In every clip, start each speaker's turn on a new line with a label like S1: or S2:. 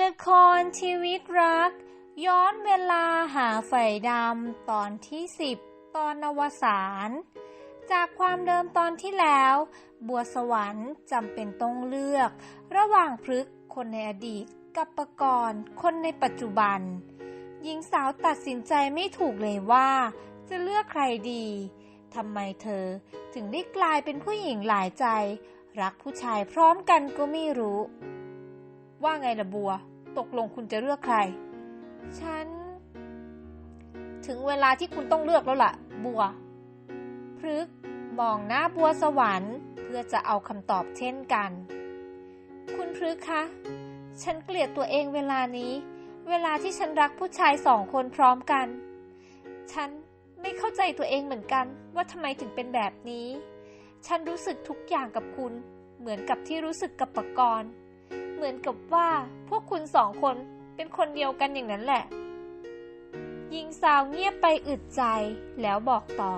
S1: ละครชีวิตรัก ย้อนเวลาหาไฟดำตอนที่10ตอนอวสานจากความเดิมตอนที่แล้ว บัวสวรรค์จำเป็นต้องเลือก ระหว่างพฤกษ์คนในอดีตกับประกรณ์คนในปัจจุบัน หญิงสาวตัดสินใจไม่ถูกเลยว่า จะเลือกใครดีทำไมเธอถึงได้กลายเป็นผู้หญิงหลายใจ รักผู้ชายพร้อมกันก็ไม่รู้ ว่าไงล่ะบัว ตกลงคุณจะเลือกใคร ฉัน ถึงเวลาที่คุณต้องเลือกแล้วล่ะ บัวพฤกษ์มองหน้าบัวสวรรค์ เพื่อจะเอาคำตอบเช่นกัน คุณพฤกษ์คะ ฉันเกลียดตัวเองเวลานี้ เวลาที่ฉันรักผู้ชายสองคนพร้อมกัน ฉันไม่เข้าใจตัวเองเหมือนกันว่าทำไมถึงเป็นแบบนี้ ฉันรู้สึกทุกอย่างกับคุณ เหมือนกับที่รู้สึกกับปกรณ์ เหมือนกับว่าพวกคุณสองคนเป็นคนเดียวกันอย่างนั้นแหละหญิงสาวเงียบไปอึดใจแล้วบอกต่อ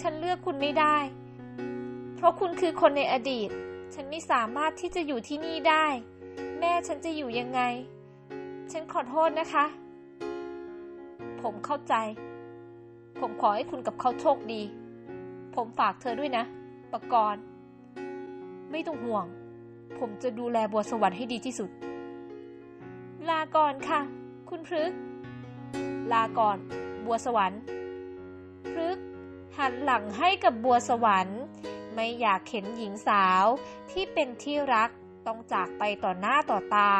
S1: ฉันเลือกคุณไม่ได้ เพราะคุณคือคนในอดีต ฉันไม่สามารถที่จะอยู่ที่นี่ได้ แม่ฉันจะอยู่ยังไง ฉันขอโทษนะคะ ผมเข้าใจ ผมขอให้คุณกับเขาโชคดี ผมฝากเธอด้วยนะปกรณ์ ไม่ต้องห่วง ผมจะดูแลบัวสวรรค์ให้ดีที่สุด ลาก่อนค่ะ คุณพฤก ลาก่อน บัวสวรรค์พฤกหันหลังให้กับบัวสวรรค์ ไม่อยากเห็นหญิงสาวที่เป็นที่รักต้องจากไปต่อหน้าต่อตา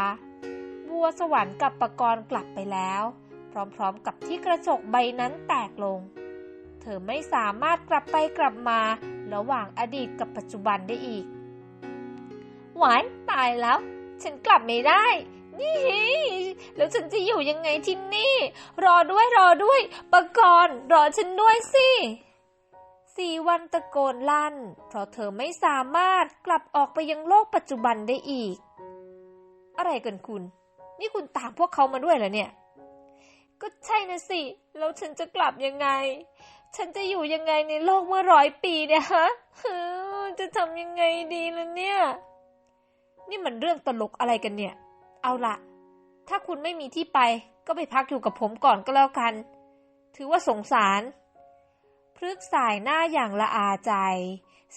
S1: บัวสวรรค์กับปกรณ์กลับไปแล้ว พร้อมๆกับที่กระจกใบนั้นแตกลง เธอไม่สามารถกลับไปกลับมาระหว่างอดีตกับปัจจุบันได้อีก หวายตายแล้ว ฉันกลับไม่ได้นี่แล้วฉันจะอยู่ยังไงที่นี่ รอด้วยรอด้วยปกรณ์รอฉันด้วยสิสี่วันตะโกนลั่น เพราะเธอไม่สามารถกลับออกไปยังโลกปัจจุบันได้อีก อะไรกันคุณ นี่คุณตามพวกเขามาด้วยเหรอเนี่ย ก็ใช่นะสิ แล้วฉันจะกลับยังไง ฉันจะอยู่ยังไงในโลกเมื่อร้อยปีเนี่ยฮะจะทำยังไงดีล่ะเนี่ย นี่มันเรื่องตลกอะไรกันเนี่ย เอาละถ้าคุณไม่มีที่ไปก็ไปพักอยู่กับผมก่อนก็แล้วกัน ถือว่าสงสาร พฤกสายหน้าอย่างละอาใจ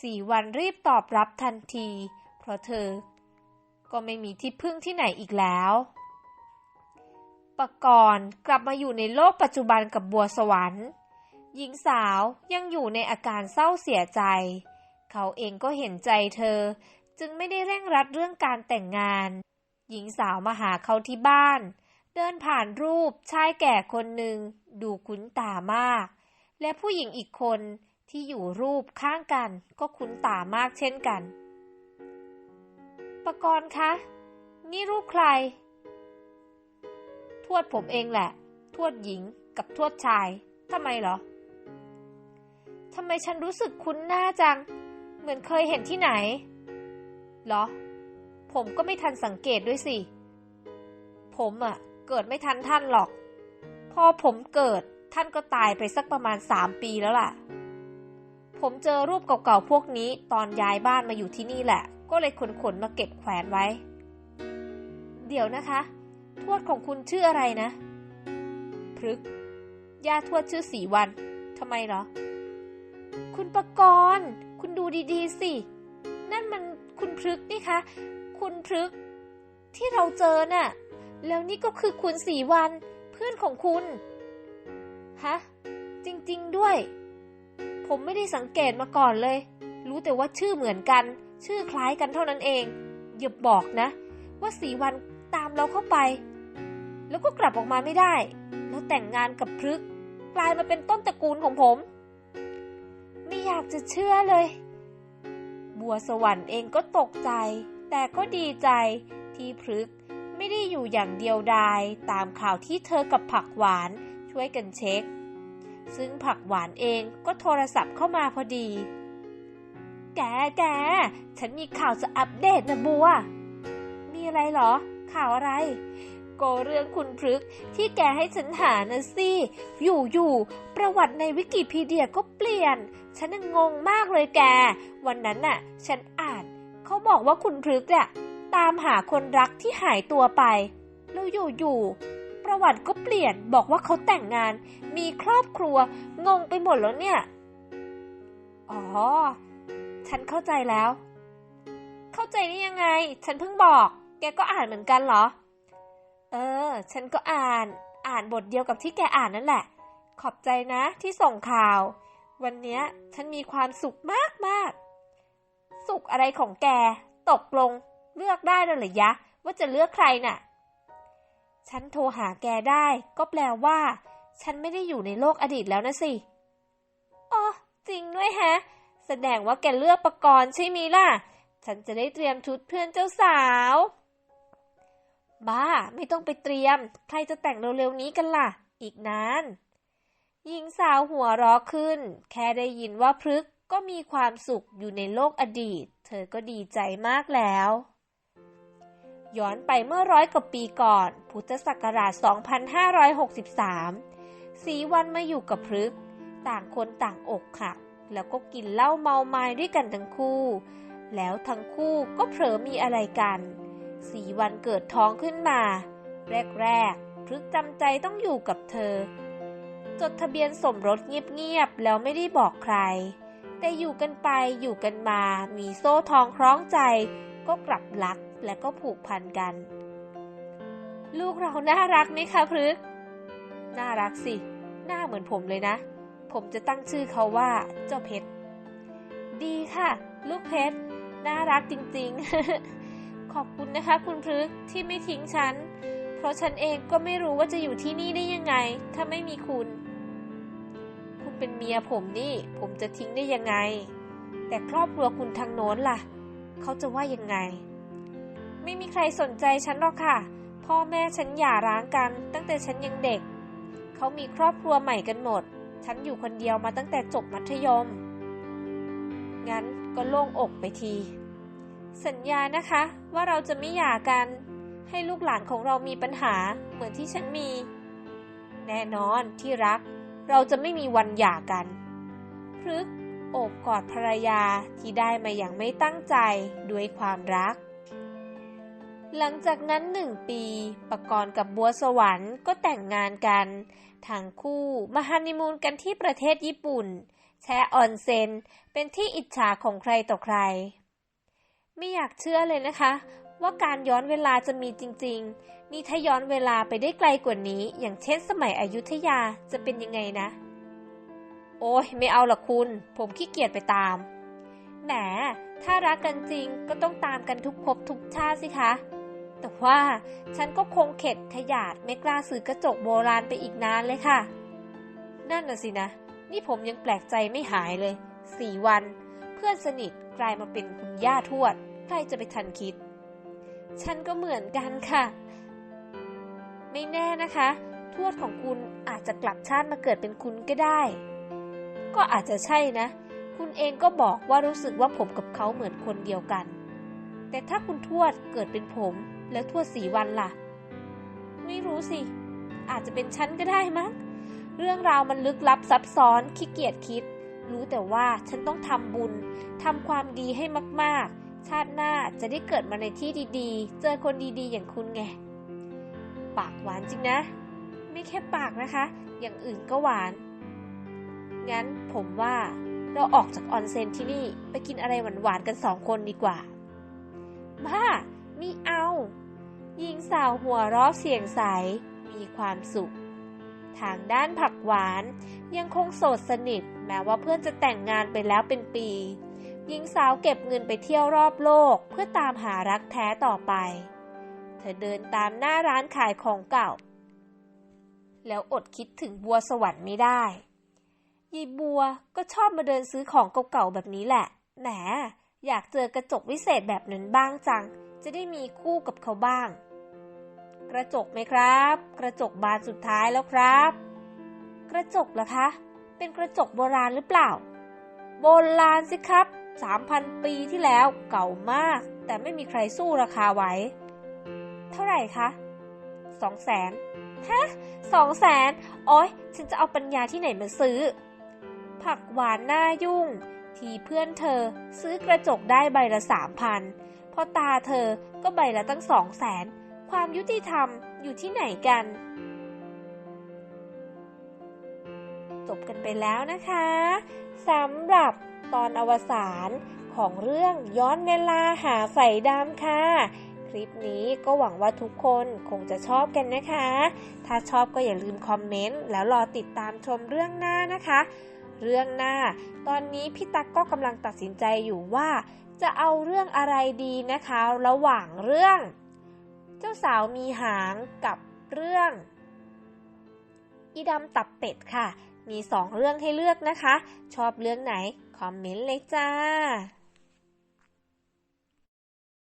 S1: สี่วันรีบตอบรับทันที เพราะเธอ ก็ไม่มีที่พึ่งที่ไหนอีกแล้วปกรณ์กลับมาอยู่ในโลกปัจจุบันกับบัวสวรรค์ หญิงสาวยังอยู่ในอาการเศร้าเสียใจ เขาเองก็เห็นใจเธอ จึงไม่ได้เร่งรัดเรื่องการแต่งงาน หญิงสาวมาหาเขาที่บ้าน เดินผ่านรูปชายแก่คนหนึ่ง ดูคุ้นตามาก และผู้หญิงอีกคนที่อยู่รูปข้างกันก็คุ้นตามากเช่นกันปกรณ์คะ นี่รูปใคร ทวดผมเองแหละ ทวดหญิงกับทวดชายทำไมเหรอทำไมฉันรู้สึกคุ้นหน้าจัง เหมือนเคยเห็นที่ไหน เหรอ ผมก็ไม่ทันสังเกตด้วยสิ ผมอะ่ะ เกิดไม่ทันท่านหรอก พอผมเกิดท่านก็ตายไปสักประมาณสามปีแล้วล่ะ ผมเจอรูปเก่าๆพวกนี้ตอนย้ายบ้านมาอยู่ที่นี่แหละ ก็เลยขนๆมาเก็บแขวนไว้ เดี๋ยวนะคะ ทวดของคุณชื่ออะไรนะพฤกย่าทวดชื่อสีวันทำไมเหรอ คุณประกรณ์ คุณดูดีๆสิ นั่นมัน คุณพฤกนี่คะ คุณพฤกที่เราเจอน่ะ แล้วนี่ก็คือคุณสีวัน เพื่อนของคุณ ฮะ จริง ๆ ด้วย ผมไม่ได้สังเกตมาก่อนเลย รู้แต่ว่าชื่อเหมือนกัน ชื่อคล้ายกันเท่านั้นเองอย่าบอกนะ ว่าสีวันตามเราเข้าไป แล้วก็กลับออกมาไม่ได้ แล้วแต่งงานกับพฤกกลายมาเป็นต้นตระกูลของผม ไม่อยากจะเชื่อเลย บัวสวรรค์เองก็ตกใจ แต่ก็ดีใจที่พฤกษ์ไม่ได้อยู่อย่างเดียวดายตามข่าวที่เธอกับผักหวานช่วยกันเช็ค ซึ่งผักหวานเองก็โทรศัพท์เข้ามาพอดี แกแกฉันมีข่าวจะอัปเดตนะบัว มีอะไรเหรอ ข่าวอะไร ก็เรื่องคุณพฤกที่แกให้ฉันหานะสิ อยู่ๆ ประวัติในวิกิพีเดียก็เปลี่ยน ฉันงงมากเลยแก วันนั้นน่ะ ฉันอ่าน เขาบอกว่าคุณพฤกษ์อะตามหาคนรักที่หายตัวไป แล้วอยู่ๆ ประวัติก็เปลี่ยน บอกว่าเขาแต่งงาน มีครอบครัว งงไปหมดแล้วเนี่ย อ๋อ ฉันเข้าใจแล้ว เข้าใจได้ยังไง ฉันเพิ่งบอก แกก็อ่านเหมือนกันเหรอ เออ ฉันก็อ่าน อ่านบทเดียวกับที่แกอ่านนั่นแหละ ขอบใจนะที่ส่งข่าว วันเนี้ยฉันมีความสุขมากมาก สุขอะไรของแก ตกลง เลือกได้แล้วหรือยะ ว่าจะเลือกใครน่ะ ฉันโทรหาแกได้ ก็แปลว่า ฉันไม่ได้อยู่ในโลกอดีตแล้วนะสิอ๋อจริงด้วยแฮะ แสดงว่าแกเลือกประกรณ์ใช่ไหมล่ะ ฉันจะได้เตรียมชุดเพื่อนเจ้าสาว บ้า ไม่ต้องไปเตรียม ใครจะแต่งเร็วๆนี้กันล่ะ อีกนาน หญิงสาวหัวเร้อขึ้น แค่ได้ยินว่าพฤกษ์ก็มีความสุขอยู่ในโลกอดีต เธอก็ดีใจมากแล้ว ย้อนไปเมื่อร้อยกว่าปีก่อน พุทธศักราช 2563 สีวันมาอยู่กับพฤกษ์ต่างคนต่างอกหักแล้วก็กินเหล้าเมาไม้ด้วยกันทั้งคู่ แล้วทั้งคู่ก็เผลอมีอะไรกัน สีวันเกิดท้องขึ้นมา แรกๆพฤกจำใจต้องอยู่กับเธอ จดทะเบียนสมรสเงียบๆแล้วไม่ได้บอกใคร แต่อยู่กันไปอยู่กันมา มีโซ่ทองคล้องใจ ก็กลับรักและก็ผูกพันกัน ลูกเราน่ารักไหมคะพฤกน่ารักสิ หน้าเหมือนผมเลยนะ ผมจะตั้งชื่อเขาว่าเจ้าเพชร ดีค่ะ ลูกเพชร น่ารักจริง ๆ ขอบคุณนะคะคุณพฤกษ์ที่ไม่ทิ้งฉัน เพราะฉันเองก็ไม่รู้ว่าจะอยู่ที่นี่ได้ยังไง ถ้าไม่มีคุณ คุณเป็นเมียผมนี่ ผมจะทิ้งได้ยังไง แต่ครอบครัวคุณทางโน้นล่ะ เขาจะว่ายังไง ไม่มีใครสนใจฉันหรอกค่ะ พ่อแม่ฉันหย่าร้างกัน ตั้งแต่ฉันยังเด็ก เขามีครอบครัวใหม่กันหมด ฉันอยู่คนเดียวมาตั้งแต่จบมัธยม งั้นก็โล่งอกไปทีสัญญานะคะ ว่าเราจะไม่หย่ากัน ให้ลูกหลานของเรามีปัญหาเหมือนที่ฉันมี แน่นอนที่รัก เราจะไม่มีวันหย่ากันพฤกโอบกอดภรรยาที่ได้มาอย่างไม่ตั้งใจด้วยความรัก หลังจากนั้นหนึ่งปีปกรณ์กับบัวสวรรค์ก็แต่งงานกันทั้งคู่มาฮันนีมูนกันที่ประเทศญี่ปุ่น แช่ออนเซนเป็นที่อิจฉาของใครต่อใคร ไม่อยากเชื่อเลยนะคะ ว่าการย้อนเวลาจะมีจริง ๆ นี่ถ้าย้อนเวลาไปได้ไกลกว่านี้ อย่างเช่นสมัยอยุธยาจะเป็นยังไงนะ โอ้ยไม่เอาละคุณ ผมขี้เกียจไปตาม แหม ถ้ารักกันจริงก็ต้องตามกันทุกภพทุกชาติสิคะ แต่ว่าฉันก็คงเข็ดขยาดไม่กล้าซื้อกระจกโบราณไปอีกนานเลยค่ะ นั่นน่ะสินะ นี่ผมยังแปลกใจไม่หายเลยสี่วัน เพื่อนสนิทกลายมาเป็นคุณย่าทวด ใครจะไปทันคิด ฉันก็เหมือนกันค่ะ ไม่แน่นะคะ ทวดของคุณอาจจะกลับชาติมาเกิดเป็นคุณก็ได้ ก็อาจจะใช่นะ คุณเองก็บอกว่ารู้สึกว่าผมกับเขาเหมือนคนเดียวกัน แต่ถ้าคุณทวดเกิดเป็นผม แล้วทวดสีวันล่ะ ไม่รู้สิ อาจจะเป็นฉันก็ได้มั้งเรื่องราวมันลึกลับซับซ้อนขี้เกียจคิด รู้แต่ว่าฉันต้องทำบุญทำความดีให้มากๆ ชาติหน้าจะได้เกิดมาในที่ดีๆ เจอคนดีๆ อย่างคุณไง ปากหวานจริงนะ ไม่แค่ปากนะคะ อย่างอื่นก็หวาน งั้นผมว่าเราออกจากออนเซ็นที่นี่ไปกินอะไรหวานๆกันสองคนดีกว่า บ้ามีเอาหญิงสาวหัวเร้อเสียงใส มีความสุข ทางด้านผักหวานยังคงโสดสนิทแม้ว่าเพื่อนจะแต่งงานไปแล้วเป็นปี หญิงสาวเก็บเงินไปเที่ยวรอบโลกเพื่อตามหารักแท้ต่อไป เธอเดินตามหน้าร้านขายของเก่า แล้วอดคิดถึงบัวสวรรค์ไม่ได้ยายบัวก็ชอบมาเดินซื้อของเก่าๆแบบนี้แหละ แหม อยากเจอกระจกวิเศษแบบนั้นบ้างจัง จะได้มีคู่กับเขาบ้าง กระจกไหมครับ กระจกบานสุดท้ายแล้วครับ กระจกเหรอคะ เป็นกระจกโบราณหรือเปล่า โบราณสิครับ สามพันปีที่แล้วเก่ามาก แต่ไม่มีใครสู้ราคาไหว เท่าไหร่คะสองแสนฮะสองแสนโอ้ยฉันจะเอาปัญญาที่ไหนมาซื้อ ผักหวานหน้ายุ่ง ทีเพื่อนเธอซื้อกระจกได้ใบละสามพันพอตาเธอก็ใบละตั้งสองแสนความยุติธรรมอยู่ที่ไหนกัน จบกันไปแล้วนะคะสำหรับ ตอนอวสานของเรื่องย้อนเวลาหาไฟดำค่ะ คลิปนี้ก็หวังว่าทุกคนคงจะชอบกันนะคะ ถ้าชอบก็อย่าลืมคอมเมนต์แล้วรอติดตามชมเรื่องหน้านะคะ เรื่องหน้า ตอนนี้พี่ตั๊กก็กำลังตัดสินใจอยู่ว่า จะเอาเรื่องอะไรดีนะคะ ระหว่างเรื่อง เจ้าสาวมีหางกับเรื่อง อีดำตับเป็ดค่ะ มีสองเรื่องให้เลือกนะคะ ชอบเรื่องไหน คอมเมนต์เลยจ้า